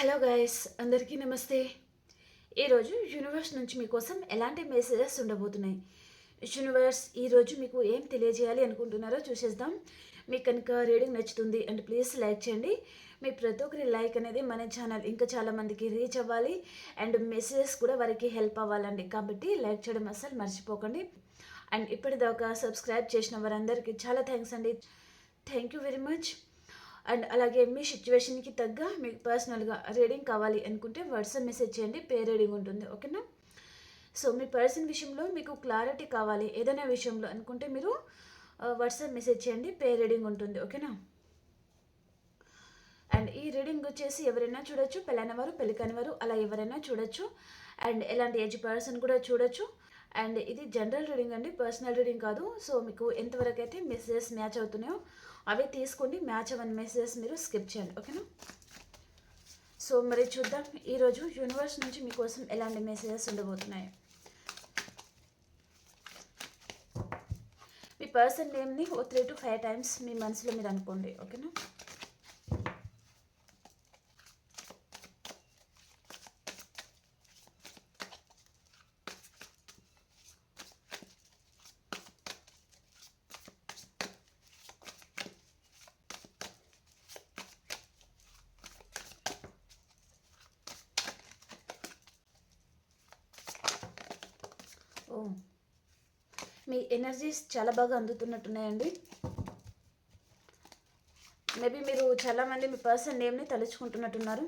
Hello guys అందరికీ నమస్తే. ఈరోజు యూనివర్స్ నుంచి మీకోసం ఎలాంటి మెసేజెస్ ఉండబోతున్నాయి? యూనివర్స్ ఈరోజు మీకు ఏం తెలియజేయాలి అనుకుంటున్నారో చూసేద్దాం. మీకు కనుక రీడింగ్ నచ్చుతుంది అండ్ ప్లీజ్ లైక్ చేయండి. మీ ప్రతి ఒక్కరి లైక్ అనేది మన ఛానల్ ఇంకా చాలా మందికి రీచ్ అవ్వాలి అండ్ మెసేజెస్ కూడా వారికి హెల్ప్ అవ్వాలండి. కాబట్టి లైక్ చేయడం అస్సలు మర్చిపోకండి. అండ్ ఇప్పటిదాకా సబ్స్క్రైబ్ చేసిన వారందరికీ చాలా థ్యాంక్స్ అండి. Thank you very much and అలాగే మీ సిచ్యువేషన్కి తగ్గ మీకు పర్సనల్గా రీడింగ్ కావాలి అనుకుంటే వాట్సాప్ మెసేజ్ చేయండి పే రీడింగ్ ఉంటుంది ఓకేనా? సో మీ పర్సన్ విషయంలో మీకు క్లారిటీ కావాలి ఏదైనా విషయంలో అనుకుంటే మీరు వాట్సాప్ మెసేజ్ చేయండి పే రీడింగ్ ఉంటుంది ఓకేనా? అండ్ ఈ రీడింగ్ వచ్చేసి ఎవరైనా చూడొచ్చు పెళ్ళైన వారు పెళ్ళి కాని వారు అలా ఎవరైనా చూడొచ్చు. అండ్ ఎలాంటి ఏజ్ పర్సన్ కూడా చూడొచ్చు. అండ్ ఇది జనరల్ రీడింగ్ అండి పర్సనల్ రీడింగ్ కాదు. సో మీకు ఎంతవరకు అయితే మెసేజెస్ మ్యాచ్ అవుతున్నాయో అవి తీసుకోండి. మ్యాచ్ అవ్వని మెసేజెస్ మీరు స్కిప్ చేయండి. ఓకేనా? సో మరి చూద్దాం. ఈరోజు యూనివర్స్ నుంచి మీకోసం ఎలాంటి మెసేజెస్ ఉండబోతున్నాయి? మీ పర్సన్ నేమ్ని ఓ త్రీ టు ఫైవ్ టైమ్స్ మీ మనసులో మీరు అనుకోండి. ఓకేనా? ఓ. మీ ఎనర్జీస్ చాలా బాగా అందుతున్నట్టున్నాయండి. మేబీ మీరు చాలామంది మీ పర్సన్ నేమ్ని తలుచుకుంటున్నట్టున్నారు.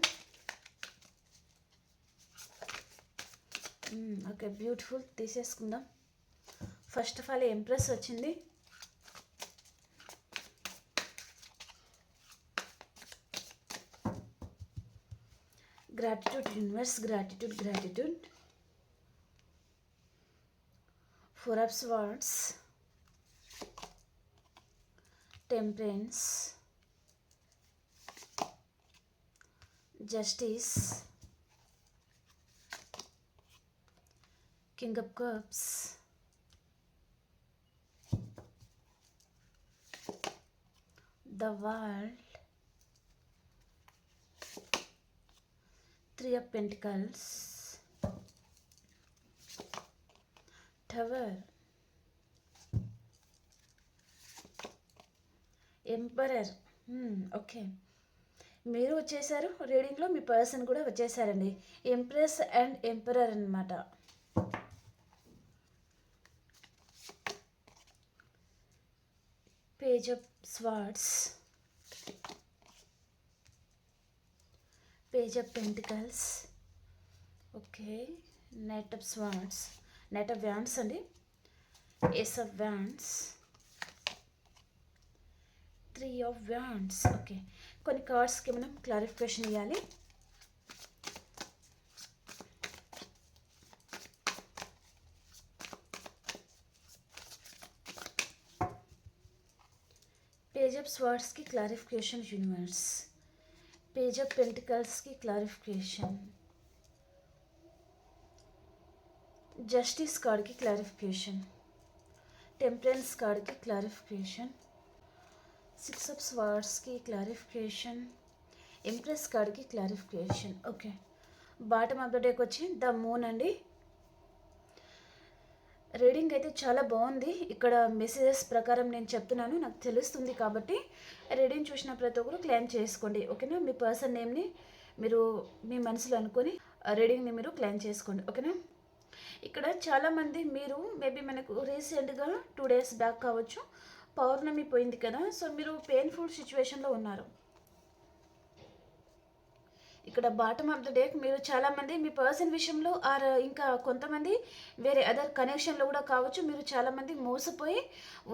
Hmm, ఓకే బ్యూటిఫుల్ తీసేసుకుందాం. ఫస్ట్ ఆఫ్ ఆల్ ఎంప్రెస్ వచ్చింది. Gratitude universe gratitude gratitude Four of Swords, Temperance, Justice, King of Cups, the World, Three of Pentacles, tower emperor okay మీరు వచ్చేసారు. రీడింగ్లో మీ పర్సన్ కూడా వచ్చేసారండి. ఎంప్రెస్ అండ్ ఎంపరర్ అనమాట page of swords page of pentacles okay knight of swords knight of wands అండి. Ace of wands three of wands okay కొన్ని కార్డ్స్కి మనం క్లారిఫికేషన్ ఇవ్వాలి పేజ్ ఆఫ్ స్వార్డ్స్కి క్లారిఫికేషన్ యూనివర్స్ పేజ్ ఆఫ్ పెంటికల్స్కి క్లారిఫికేషన్ జస్టిస్ కార్డ్కి clarification. Temperance కార్డ్కి clarification. Six of స్వార్డ్స్కి క్లారిఫికేషన్. ఇంప్రెస్ కార్డ్కి clarification. Okay. Bottom of the డేకి వచ్చి ద మూన్ అండి. రీడింగ్ అయితే చాలా బాగుంది. ఇక్కడ మెసేజెస్ ప్రకారం నేను చెప్తున్నాను. నాకు తెలుస్తుంది కాబట్టి రీడింగ్ చూసిన ప్రతి ఒక్కరు క్లెయిమ్ చేసుకోండి. ఓకేనా? మీ పర్సన్ నేమ్ని మీరు మీ మనసులో అనుకొని రీడింగ్ని మీరు క్లెయిమ్ చేసుకోండి. ఓకేనా? ఇక్కడ చాలామంది మీరు మేబీ మనకు రీసెంట్గా టూ డేస్ బ్యాక్ కావచ్చు పౌర్ణమి పోయింది కదా సో మీరు పెయిన్ఫుల్ సిచ్యువేషన్లో ఉన్నారు. ఇక్కడ బాటమ్ ఆఫ్ ద డేక్ మీరు చాలామంది మీ పర్సన్ విషయంలో ఆర్ ఇంకా కొంతమంది వేరే అదర్ కనెక్షన్లో కూడా కావచ్చు మీరు చాలామంది మోసపోయి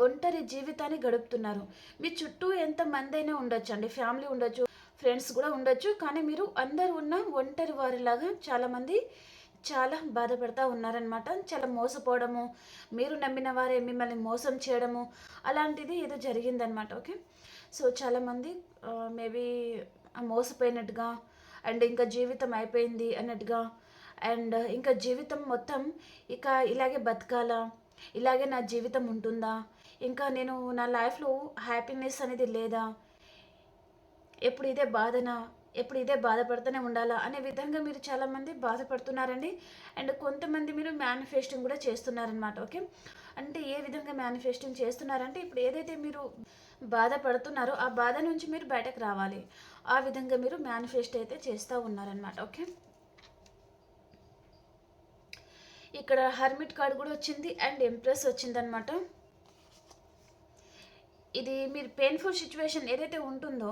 ఒంటరి జీవితాన్ని గడుపుతున్నారు. మీ చుట్టూ ఎంత మంది అయినా ఉండొచ్చు అండి ఫ్యామిలీ ఉండొచ్చు ఫ్రెండ్స్ కూడా ఉండొచ్చు కానీ మీరు అందరు ఉన్న ఒంటరి వారిలాగా చాలామంది చాలా బాధపడతా ఉన్నారనమాట చాలా మోసపోవడము మీరు నమ్మిన వారే మిమ్మల్ని మోసం చేయడము అలాంటిది ఏదో జరిగిందనమాట ఓకే? సో చాలామంది మేబీ మోసపోయినట్టుగా అండ్ ఇంకా జీవితం అయిపోయింది అన్నట్టుగా అండ్ ఇంకా జీవితం మొత్తం ఇక ఇలాగే బతకాలా? ఇలాగే నా జీవితం ఉంటుందా? ఇంకా నేను నా లైఫ్లో హ్యాపీనెస్ అనేది లేదా? ఎప్పుడు ఇదే బాధన? ఎప్పుడు ఇదే బాధపడుతూనే ఉండాలా అనే విధంగా మీరు చాలామంది బాధపడుతున్నారండి. అండ్ కొంతమంది మీరు మేనిఫెస్టింగ్ కూడా చేస్తున్నారనమాట ఓకే? అంటే ఏ విధంగా మేనిఫెస్టింగ్ చేస్తున్నారంటే ఇప్పుడు ఏదైతే మీరు బాధపడుతున్నారో ఆ బాధ నుంచి మీరు బయటకు రావాలి. ఆ విధంగా మీరు మేనిఫెస్ట్ అయితే చేస్తూ ఉన్నారనమాట ఓకే? ఇక్కడ హర్మిట్ కార్డ్ కూడా వచ్చింది అండ్ ఎంప్రెస్ వచ్చిందనమాట ఇది మీరు పెయిన్ఫుల్ సిచ్యువేషన్ ఏదైతే ఉంటుందో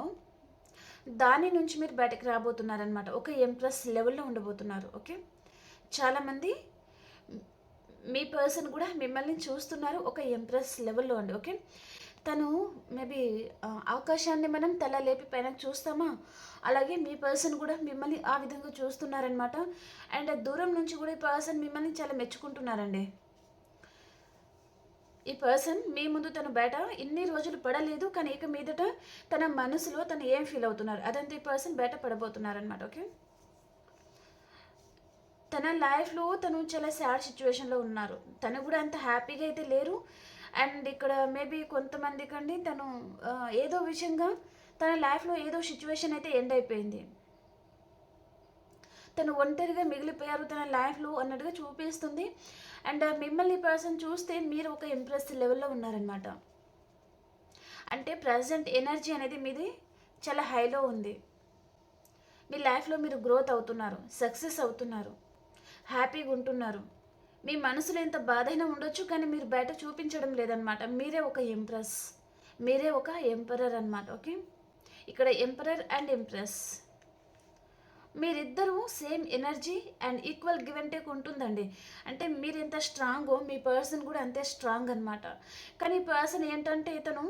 దాని నుంచి మీరు బయటకు రాబోతున్నారనమాట ఒక ఎంప్రెస్ లెవెల్లో ఉండబోతున్నారు. ఓకే? చాలామంది మీ పర్సన్ కూడా మిమ్మల్ని చూస్తున్నారు. ఒక ఎంప్రెస్ లెవెల్లో అండి. ఓకే? తను మేబీ ఆకాశాన్ని మనం తల లేపి పైన చూస్తామా? అలాగే మీ పర్సన్ కూడా మిమ్మల్ని ఆ విధంగా చూస్తున్నారనమాట అండ్ దూరం నుంచి కూడా ఈ పర్సన్ మిమ్మల్ని చాలా మెచ్చుకుంటున్నారండి. ఈ పర్సన్ మీ ముందు తను బయట ఇన్ని రోజులు పడలేదు కానీ ఇక మీదట తన మనసులో తను ఏం ఫీల్ అవుతున్నారు? అదంతా ఈ పర్సన్ బయట పడబోతున్నారు అనమాట ఓకే తన లైఫ్లో తను చాలా సాడ్ సిచ్యువేషన్లో ఉన్నారు. తను కూడా అంత హ్యాపీగా అయితే లేరు. అండ్ ఇక్కడ మేబీ కొంతమంది కండి తను ఏదో విషయంగా తన లైఫ్లో ఏదో సిచ్యువేషన్ అయితే ఎండ్ అయిపోయింది. తను ఒంటరిగా మిగిలిపోయారు తన లైఫ్లో అన్నట్టుగా చూపిస్తుంది. అండ్ uh, మిమ్మల్ని పర్సన్ చూస్తే మీరు ఒక ఇంప్రెస్ లెవెల్లో ఉన్నారనమాట అంటే ప్రజెంట్ ఎనర్జీ అనేది మీది చాలా హైలో ఉంది. మీ లైఫ్లో మీరు గ్రోత్ అవుతున్నారు సక్సెస్ అవుతున్నారు హ్యాపీగా ఉంటున్నారు. మీ మనసులో ఎంత బాధైనా ఉండొచ్చు కానీ మీరు బయట చూపించడం లేదనమాట మీరే ఒక ఎంప్రెస్ మీరే ఒక ఎంపరర్ అనమాట ఓకే ఇక్కడ ఎంపరర్ అండ్ ఎంప్రెస్ మీరిద్దరూ same energy and equal give and take ఉంటుందండి. అంటే మీరు ఎంత స్ట్రాంగో మీ పర్సన్ కూడా అంతే స్ట్రాంగ్ అనమాట కానీ పర్సన్ ఏంటంటే ఇతను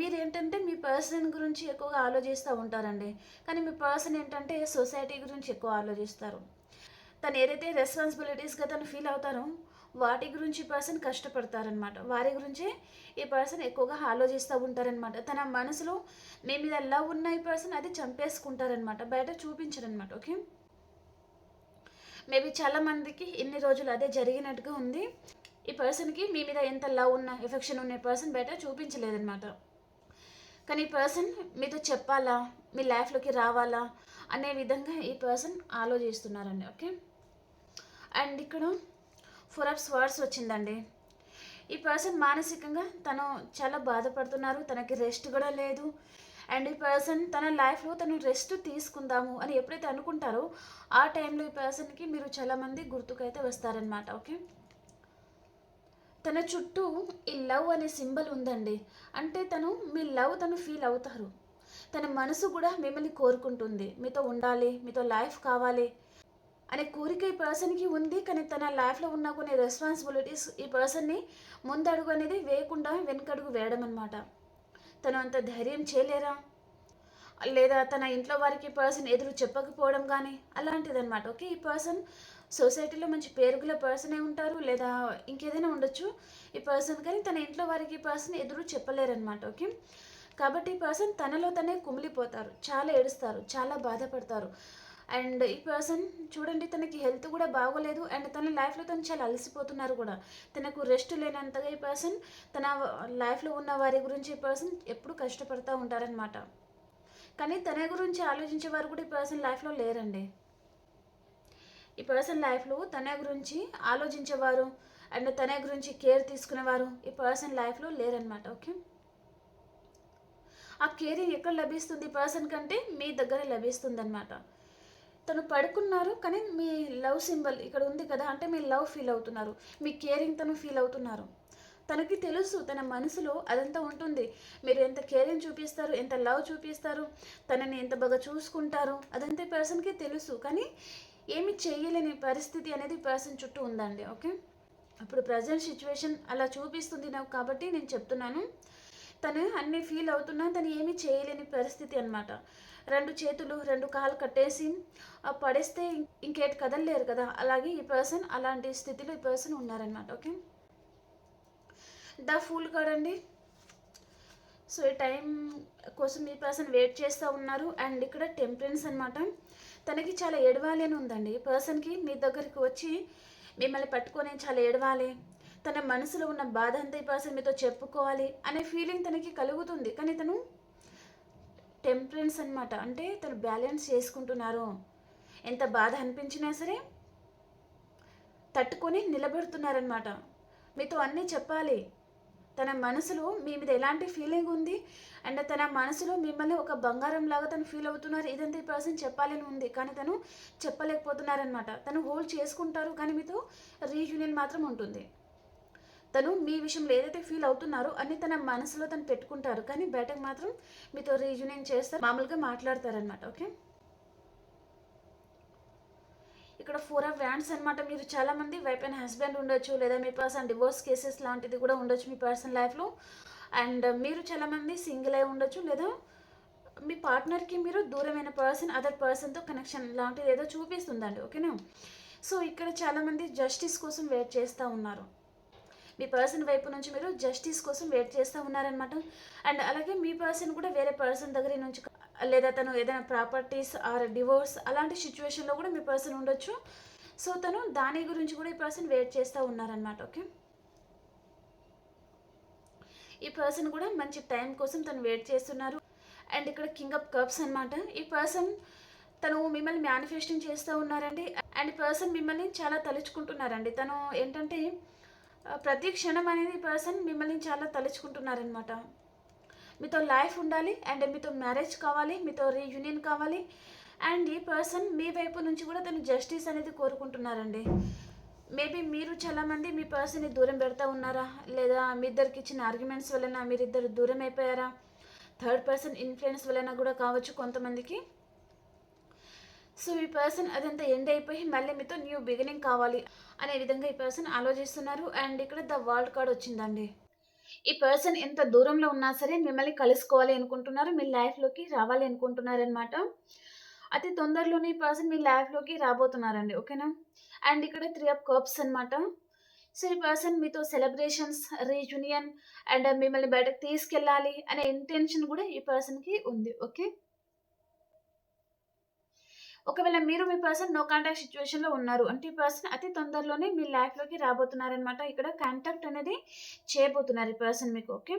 మీరు ఏంటంటే మీ పర్సన్ గురించి ఎక్కువగా ఆలోచిస్తూ ఉంటారండి. కానీ మీ పర్సన్ ఏంటంటే సొసైటీ గురించి ఎక్కువ ఆలోచిస్తారు. తను ఏదైతే రెస్పాన్సిబిలిటీస్గా తను ఫీల్ అవుతారో వాటి గురించి పర్సన్ కష్టపడతారనమాట వారి గురించే ఈ పర్సన్ ఎక్కువగా ఆలోచిస్తూ ఉంటారనమాట తన మనసులో మీ మీద లవ్ ఉన్న ఈ పర్సన్ అది చంపేసుకుంటారనమాట బయట చూపించరనమాట ఓకే? మేబీ చాలా మందికి ఇన్ని రోజులు అదే జరిగినట్టుగా ఉంది. ఈ పర్సన్కి మీ మీద ఎంత లవ్ ఉన్న ఎఫెక్షన్ ఉన్న పర్సన్ బయట చూపించలేదన్నమాట. కానీ ఈ పర్సన్ మీతో చెప్పాలా? మీ లైఫ్లోకి రావాలా? అనే విధంగా ఈ పర్సన్ ఆలోచిస్తున్నారండి ఓకే? అండ్ ఇక్కడ ఫోర్ ఆఫ్ స్వర్డ్స్ వచ్చిందండి. ఈ పర్సన్ మానసికంగా తను చాలా బాధపడుతున్నారు తనకి రెస్ట్ కూడా లేదు. అండ్ ఈ పర్సన్ తన లైఫ్లో తను రెస్ట్ తీసుకుందాము అని ఎప్పుడైతే అనుకుంటారో ఆ టైంలో ఈ పర్సన్కి మీరు చాలామంది గుర్తుకైతే వస్తారనమాట ఓకే? తన చుట్టూ ఈ లవ్ అనే సింబల్ ఉందండి. అంటే తను మీ లవ్ తను ఫీల్ అవుతారు. తన మనసు కూడా మిమ్మల్ని కోరుకుంటుంది. మీతో ఉండాలి మీతో లైఫ్ కావాలి అనే కోరిక ఈ పర్సన్కి ఉంది. కానీ తన లైఫ్లో ఉన్న కొన్ని రెస్పాన్సిబిలిటీస్ ఈ పర్సన్ని ముందడుగు అనేది వేయకుండా వెనకడుగు వేయడం అనమాట తను అంత ధైర్యం చేయలేరా? లేదా తన ఇంట్లో వారికి పర్సన్ ఎదురు చెప్పకపోవడం కానీ అలాంటిదన్నమాట. ఓకే ఈ పర్సన్ సొసైటీలో మంచి పేరుగుల పర్సనే ఉంటారు లేదా ఇంకేదైనా ఉండొచ్చు. ఈ పర్సన్ కానీ తన ఇంట్లో వారికి ఈ పర్సన్ ఎదురు చెప్పలేరనమాట ఓకే కాబట్టి ఈ పర్సన్ తనలో తనే కుమిలిపోతారు. చాలా ఏడుస్తారు. చాలా బాధపడతారు. అండ్ ఈ పర్సన్ చూడండి తనకి హెల్త్ కూడా బాగోలేదు అండ్ తన లైఫ్లో తను చాలా అలసిపోతున్నారు కూడా. తనకు రెస్ట్ లేనంతగా ఈ పర్సన్ తన లైఫ్లో ఉన్న వారి గురించి ఈ పర్సన్ ఎప్పుడు కష్టపడుతూ ఉంటారనమాట కానీ తన గురించి ఆలోచించే వారు కూడా ఈ పర్సన్ లైఫ్లో లేరండి. ఈ పర్సన్ లైఫ్లో తన గురించి ఆలోచించేవారు అండ్ తన గురించి కేర్ తీసుకునేవారు ఈ పర్సన్ లైఫ్లో లేరనమాట ఓకే? ఆ కేరింగ్ ఎక్కడ లభిస్తుంది పర్సన్ కంటే? మీ దగ్గర లభిస్తుంది అనమాట తను పడుకున్నారు కానీ మీ లవ్ సింబల్ ఇక్కడ ఉంది కదా అంటే మీ లవ్ ఫీల్ అవుతున్నారు మీ కేరింగ్ తను ఫీల్ అవుతున్నారు. తనకి తెలుసు తన మనసులో అదంతా ఉంటుంది. మీరు ఎంత కేరింగ్ చూపిస్తారు ఎంత లవ్ చూపిస్తారు తనని ఎంత బాగా చూసుకుంటారు అదంతా పర్సన్కి తెలుసు. కానీ ఏమి చేయలేని పరిస్థితి అనేది పర్సన్ చుట్టూ ఉందండి ఓకే? అప్పుడు ప్రజెంట్ సిచ్యువేషన్ అలా చూపిస్తుంది నాకు కాబట్టి నేను చెప్తున్నాను. తను అన్ని ఫీల్ అవుతున్నా తను ఏమీ చేయలేని పరిస్థితి అనమాట రెండు చేతులు రెండు కాళ్ళు కట్టేసి పడేస్తే ఇంకేటి కదలలేరు కదా. అలాగే ఈ పర్సన్ అలాంటి స్థితిలో ఈ పర్సన్ ఉన్నారనమాట ఓకే ద ఫుల్ కార్డ్ అండి సో ఈ టైం కోసం ఈ పర్సన్ వెయిట్ చేస్తూ ఉన్నారు. అండ్ ఇక్కడ టెంపరెన్స్ అనమాట తనకి చాలా ఏడవాలి అని ఉందండి. ఈ పర్సన్కి మీ దగ్గరికి వచ్చి మిమ్మల్ని పట్టుకొని చాలా ఏడవాలి. తన మనసులో ఉన్న బాధ అంతా ఈ పర్సన్ మీతో చెప్పుకోవాలి అనే ఫీలింగ్ తనకి కలుగుతుంది. కానీ తను టెంపరెన్స్ అనమాట అంటే తను బ్యాలెన్స్ చేసుకుంటున్నారు. ఎంత బాధ అనిపించినా సరే తట్టుకొని నిలబెడుతున్నారనమాట మీతో అన్నీ చెప్పాలి. తన మనసులో మీ మీద ఎలాంటి ఫీలింగ్ ఉంది? అండ్ తన మనసులో మిమ్మల్ని ఒక బంగారం లాగా తను ఫీల్ అవుతున్నారు. ఇదంతా ఈ పర్సన్ చెప్పాలని ఉంది. కానీ తను చెప్పలేకపోతున్నారనమాట తను హోల్డ్ చేసుకుంటారు. కానీ మీతో రీయూనియన్ మాత్రం ఉంటుంది. తను మీ విషయంలో ఏదైతే ఫీల్ అవుతున్నారో అన్ని తన మనసులో తను పెట్టుకుంటారు. కానీ బయటకు మాత్రం మీతో రీజనింగ్ చేస్తారు. మామూలుగా మాట్లాడతారనమాట ఓకే? ఇక్కడ ఫోర్ ఆఫ్ వ్యాండ్స్ అనమాట మీరు చాలామంది వైఫ్ అండ్ హస్బెండ్ ఉండొచ్చు లేదా మీ పర్సన్ డివోర్స్ కేసెస్ లాంటిది కూడా ఉండొచ్చు మీ పర్సన్ లైఫ్లో అండ్ మీరు చాలామంది సింగిల్ అయి ఉండొచ్చు లేదా మీ పార్ట్నర్కి మీరు దూరమైన పర్సన్ అదర్ పర్సన్తో కనెక్షన్ లాంటిది ఏదో చూపిస్తుందండి ఓకేనా? సో ఇక్కడ చాలామంది జస్టిస్ కోసం వెయిట్ చేస్తూ ఉన్నారు. మీ పర్సన్ వైపు నుంచి మీరు జస్టిస్ కోసం వెయిట్ చేస్తూ ఉన్నారనమాట అండ్ అలాగే మీ పర్సన్ కూడా వేరే పర్సన్ దగ్గర నుంచి లేదా తను ఏదైనా ప్రాపర్టీస్ ఆర్ డివోర్స్ అలాంటి సిచ్యువేషన్లో కూడా మీ పర్సన్ ఉండొచ్చు. సో తను దాని గురించి కూడా ఈ పర్సన్ వెయిట్ చేస్తూ ఉన్నారనమాట ఓకే ఈ పర్సన్ కూడా మంచి టైం కోసం తను వెయిట్ చేస్తున్నారు. అండ్ ఇక్కడ కింగ్ అప్ కప్స్ అనమాట ఈ పర్సన్ తను మిమ్మల్ని మేనిఫెస్టింగ్ చేస్తూ ఉన్నారండి. అండ్ పర్సన్ మిమ్మల్ని చాలా తలుచుకుంటున్నారండి. తను ఏంటంటే ప్రతి క్షణం అనేది పర్సన్ మిమ్మల్ని చాలా తలుచుకుంటున్నారనమాట మీతో లైఫ్ ఉండాలి అండ్ మీతో మ్యారేజ్ కావాలి మీతో రీయూనియన్ కావాలి అండ్ ఈ పర్సన్ మీ వైపు నుంచి కూడా తను జస్టిస్ అనేది కోరుకుంటున్నారండి. మేబీ మీరు చాలామంది మీ పర్సన్ని దూరం పెడతా ఉన్నారా? లేదా మీ ఇద్దరికి ఇచ్చిన ఆర్గ్యుమెంట్స్ వలన మీరిద్దరు దూరం అయిపోయారా? థర్డ్ పర్సన్ ఇన్ఫ్లుయెన్స్ వలన కూడా కావచ్చు కొంతమందికి. సో ఈ పర్సన్ అదంతా ఎండ్ అయిపోయి మళ్ళీ మీతో న్యూ బిగినింగ్ కావాలి అనే విధంగా ఈ పర్సన్ ఆలోచిస్తున్నారు. అండ్ ఇక్కడ ద వరల్డ్ కార్డ్ వచ్చిందండి. ఈ పర్సన్ ఎంత దూరంలో ఉన్నా సరే మిమ్మల్ని కలుసుకోవాలి అనుకుంటున్నారు మీ లైఫ్లోకి రావాలి అనుకుంటున్నారనమాట అతి తొందరలోనే ఈ పర్సన్ మీ లైఫ్లోకి రాబోతున్నారండి ఓకేనా అండ్ ఇక్కడ త్రీ ఆఫ్ కప్స్ అనమాట సో ఈ పర్సన్ మీతో సెలబ్రేషన్స్ రీయూనియన్ అండ్ మిమ్మల్ని బయటకు తీసుకెళ్ళాలి అనే ఇంటెన్షన్ కూడా ఈ పర్సన్కి ఉంది ఓకే ఒకవేళ మీరు మీ పర్సన్ నో కాంటాక్ట్ సిచ్యువేషన్లో ఉన్నారు అంటే ఈ పర్సన్ అతి తొందరలోనే మీ లైఫ్లోకి రాబోతున్నారనమాట ఇక్కడ కాంటాక్ట్ అనేది చేయబోతున్నారు ఈ పర్సన్ మీకు ఓకే?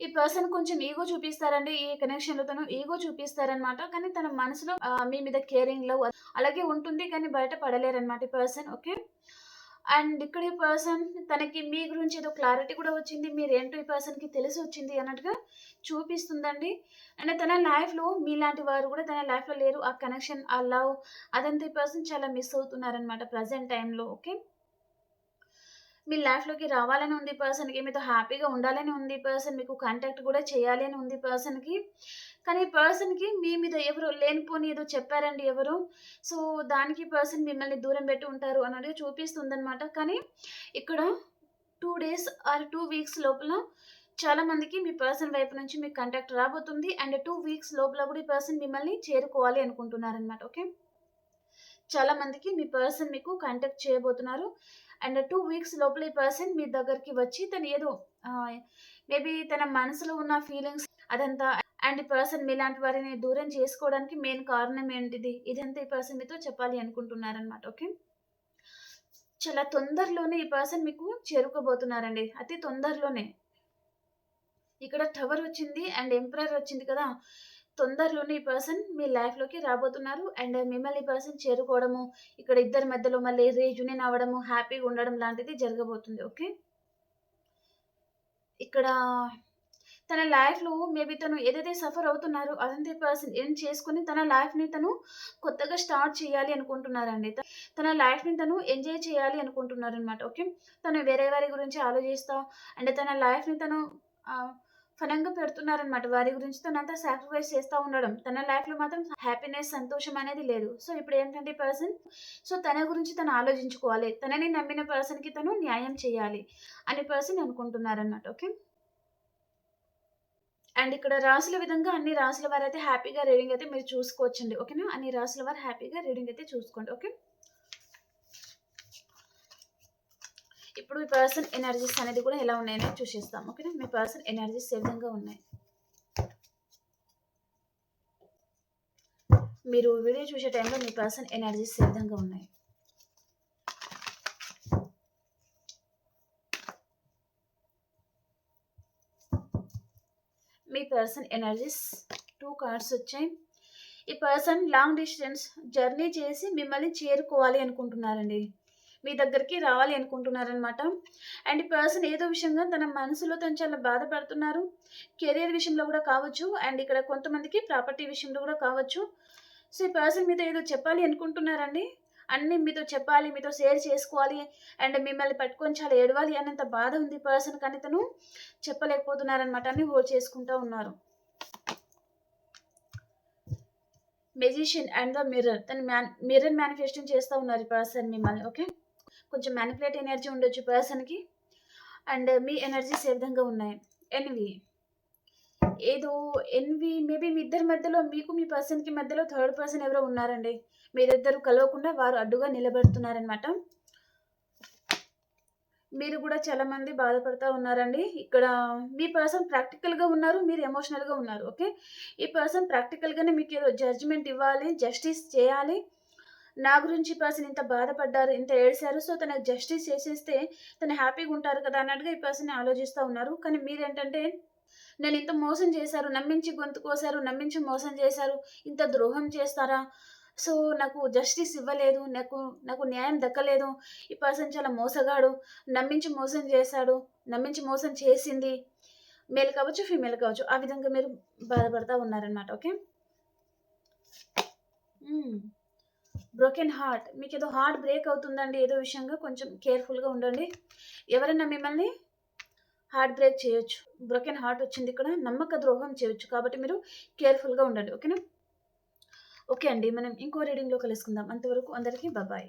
ఈ పర్సన్ కొంచెం ఈగో చూపిస్తారండి ఈ కనెక్షన్లో తను ఈగో చూపిస్తారనమాట కానీ తన మనసులో మీ మీద కేరింగ్ లవ్ అలాగే ఉంటుంది కానీ బయట పడలేరనమాట ఈ పర్సన్ ఓకే? అండ్ ఇక్కడ ఈ పర్సన్ తనకి మీ గురించి ఏదో క్లారిటీ కూడా వచ్చింది మీరు ఏంటో ఈ పర్సన్కి తెలిసి వచ్చింది అన్నట్టుగా చూపిస్తుందండి. అండ్ తన లైఫ్లో మీలాంటి వారు కూడా తన లైఫ్లో లేరు. ఆ కనెక్షన్ ఆ లవ్ అదంతా ఈ పర్సన్ చాలా మిస్ అవుతున్నారనమాట ప్రజెంట్ టైంలో ఓకే? మీ లైఫ్లోకి రావాలని ఉంది పర్సన్కి మీతో హ్యాపీగా ఉండాలని ఉంది పర్సన్ మీకు కాంటాక్ట్ కూడా చేయాలి అని ఉంది పర్సన్కి. కానీ పర్సన్కి మీ మీద ఎవరు లేనిపోని ఏదో చెప్పారండి ఎవరు? సో దానికి పర్సన్ మిమ్మల్ని దూరం పెట్టి ఉంటారు అన్నట్టుగా చూపిస్తుందనమాట కానీ ఇక్కడ two days or two weeks లోపల చాలా మందికి మీ పర్సన్ వైపు నుంచి మీకు కాంటాక్ట్ రాబోతుంది అండ్ టూ వీక్స్ లోపల కూడా ఈ పర్సన్ మిమ్మల్ని చేరుకోవాలి అనుకుంటున్నారనమాట ఓకే? చాలా మందికి మీ పర్సన్ మీకు కాంటాక్ట్ చేయబోతున్నారు అండ్ టూ వీక్స్ లోపల ఈ పర్సన్ మీ దగ్గరికి వచ్చి తను ఏదో మేబీ తన మనసులో ఉన్న ఫీలింగ్స్ అదంతా అండ్ ఈ పర్సన్ మీలాంటి వారిని దూరం చేసుకోవడానికి మెయిన్ కారణం ఏంటిది? ఇదంతా ఈ పర్సన్ మీతో చెప్పాలి అనుకుంటున్నారనమాట ఓకే? చాలా తొందరలోనే ఈ పర్సన్ మీకు చేరుకోబోతున్నారండి అతి తొందరలోనే. ఇక్కడ టవర్ వచ్చింది అండ్ ఎంపరర్ వచ్చింది కదా తొందరలోనే ఈ పర్సన్ మీ లైఫ్లోకి రాబోతున్నారు అండ్ మిమ్మల్ని ఈ పర్సన్ చేరుకోవడము ఇక్కడ ఇద్దరి మధ్యలో మళ్ళీ రీజునియన్ అవ్వడము హ్యాపీగా ఉండడం లాంటిది జరగబోతుంది ఓకే? ఇక్కడ తన లైఫ్లో మేబీ తను ఏదైతే సఫర్ అవుతున్నారో అదంతే పర్సన్ ఏం చేసుకొని తన లైఫ్ని తను కొత్తగా స్టార్ట్ చేయాలి అనుకుంటున్నారండి. తన లైఫ్ని తను ఎంజాయ్ చేయాలి అనుకుంటున్నారు అనమాట ఓకే తను వేరే వారి గురించి ఆలోచిస్తా అండ్ తన లైఫ్ని తను ఫలంగా పెడుతున్నారనమాట వారి గురించి తనంతా సాక్రిఫైస్ చేస్తూ ఉండడం. తన లైఫ్లో మాత్రం హ్యాపీనెస్ సంతోషం అనేది లేదు. సో ఇప్పుడు ఏంటంటే పర్సన్ సో తన గురించి తను ఆలోచించుకోవాలి. తనని నమ్మిన పర్సన్కి తను న్యాయం చేయాలి అనే పర్సన్ అనుకుంటున్నారనమాట ఓకే అండ్ ఇక్కడ రాసుల విధంగా అన్ని రాసుల వారు అయితే హ్యాపీగా రీడింగ్ అయితే మీరు చూసుకోవచ్చండి. ఓకేనా? అన్ని రాసుల వారు హ్యాపీగా రీడింగ్ అయితే చూసుకోండి. ఓకే? ఇప్పుడు మీ పర్సన్ ఎనర్జీస్ అనేది కూడా ఎలా ఉన్నాయని చూసేస్తాం. ఓకేనా? మీ పర్సన్ ఎనర్జీస్ ఏ విధంగా ఉన్నాయి? మీరు వీడియో చూసే టైంలో మీ పర్సన్ ఎనర్జీస్ ఏ విధంగా ఉన్నాయి మీ పర్సన్ ఎనర్జీస్ టూ కార్డ్స్ వచ్చాయి. ఈ పర్సన్ లాంగ్ డిస్టెన్స్ జర్నీ చేసి మిమ్మల్ని చేరుకోవాలి అనుకుంటున్నారండి. మీ దగ్గరికి రావాలి అనుకుంటున్నారనమాట అండ్ ఈ పర్సన్ ఏదో విషయంగా తన మనసులో తను చాలా బాధపడుతున్నారు. కెరియర్ విషయంలో కూడా కావచ్చు అండ్ ఇక్కడ కొంతమందికి ప్రాపర్టీ విషయంలో కూడా కావచ్చు. సో ఈ పర్సన్ మీద ఏదో చెప్పాలి అనుకుంటున్నారండి. అన్నీ మీతో చెప్పాలి మీతో షేర్ చేసుకోవాలి అండ్ మిమ్మల్ని పట్టుకొని చాలా ఏడవాలి అనేంత బాధ ఉంది పర్సన్ కానీ తను చెప్పలేకపోతున్నారనమాట అన్ని హోల్డ్ చేసుకుంటూ ఉన్నారు. మెజిషియన్ అండ్ ద మిర్రర్ తను మ్యాన్ మిర్రర్ మేనిఫెస్టింగ్ చేస్తూ ఉన్నారు ఈ పర్సన్ మిమ్మల్ని ఓకే కొంచెం మ్యానిపులేట్ ఎనర్జీ ఉండొచ్చు పర్సన్కి అండ్ మీ ఎనర్జీస్ ఏ విధంగా ఉన్నాయి? ఎనివి ఏదో ఎన్వి మేబీ మీ ఇద్దరి మధ్యలో మీకు మీ పర్సన్కి మధ్యలో థర్డ్ పర్సన్ ఎవరో ఉన్నారండి. మీరిద్దరు కలవకుండా వారు అడ్డుగా నిలబెడుతున్నారనమాట మీరు కూడా చాలా మంది బాధపడుతూ ఉన్నారండి. ఇక్కడ మీ పర్సన్ ప్రాక్టికల్గా ఉన్నారు మీరు ఎమోషనల్గా ఉన్నారు ఓకే ఈ పర్సన్ ప్రాక్టికల్గానే మీకు ఏదో జడ్జిమెంట్ ఇవ్వాలి జస్టిస్ చేయాలి. నా గురించి పర్సన్ ఇంత బాధపడ్డారు ఇంత ఏడ్చారు సో తనకు జస్టిస్ చేసేస్తే తను హ్యాపీగా ఉంటారు కదా అన్నట్టుగా ఈ పర్సన్ ఆలోచిస్తూ ఉన్నారు. కానీ మీరేంటంటే నేను ఇంత మోసం చేశారు నమ్మించి గొంతు కోసారు నమ్మించి మోసం చేశారు ఇంత ద్రోహం చేస్తారా? సో నాకు జస్టిస్ ఇవ్వలేదు నాకు నాకు న్యాయం దక్కలేదు. ఈ పర్సన్ చాలా మోసగాడు నమ్మించి మోసం చేశాడు నమ్మించి మోసం చేసింది. మేల్ కావచ్చు ఫీమేల్ కావచ్చు ఆ విధంగా మీరు బాధపడతా ఉన్నారనమాట ఓకే? బ్రోకెన్ హార్ట్ మీకు ఏదో హార్ట్ బ్రేక్ అవుతుందండి ఏదో విషయంగా కొంచెం కేర్ఫుల్గా ఉండండి. ఎవరైనా మిమ్మల్ని హార్ట్ బ్రేక్ చేయొచ్చు. బ్రోకెన్ హార్ట్ వచ్చింది ఇక్కడ నమ్మక ద్రోహం చేయొచ్చు. కాబట్టి మీరు కేర్ఫుల్గా ఉండండి. ఓకేనా? ఓకే అండి. మనం ఇంకో రీడింగ్లో కలుసుకుందాం. అంతవరకు అందరికీ బాబాయ్.